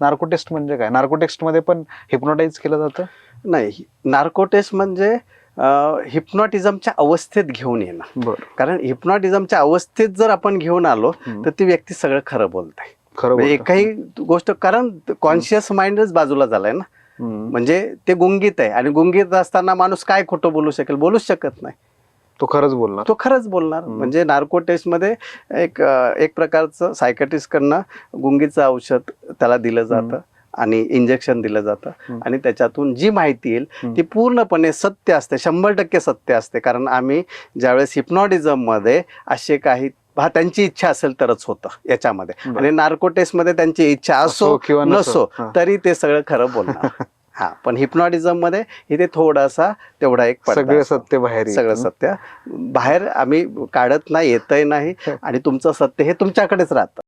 Narco taste म्हणजे काय? Narco टेस्टमध्ये पण हिप्नोटाईज केलं जातं? नाही नार्कोटेस्ट म्हणजे हिप्नॉटिझमच्या अवस्थेत घेऊन येणं. कारण हिप्नॉटिझमच्या अवस्थेत जर आपण घेऊन आलो. तर ती व्यक्ती सगळं खरं बोलते. खरं म्हणजे. एकही गोष्ट कारण कॉन्शियस माइंडच बाजूला झालाय ना. म्हणजे ते गुंगीत आहे आणि गुंगीत असताना माणूस काय खोटं बोलू शकेल? बोलूच शकत नाही. तो खरंच बोलणार. तो खरंच बोलणार. म्हणजे नार्को टेस्टमध्ये एक एक प्रकारचं सायकॅट्रिस्टकडनं गुंगीचं औषध त्याला दिलं जातं आणि इंजेक्शन दिलं जातं. आणि त्याच्यातून जी माहिती येईल. ती पूर्णपणे सत्य असते शंभर टक्के सत्य असते कारण आम्ही ज्यावेळेस हिप्नॉटिझममध्ये असे काही हा त्यांची इच्छा असेल तरच होतं याच्यामध्ये. आणि नार्को टेस्टमध्ये त्यांची इच्छा असो किंवा नसो. तरी ते सगळं खरं बोलणार हा पण हिप्नॉटिझममध्ये इथे थोडासा तेवढा एक सगळे. सत्य बाहेर. सगळं सत्य बाहेर आम्ही काढत नाही येतही नाही आणि तुमचं सत्य हे तुमच्याकडेच राहतं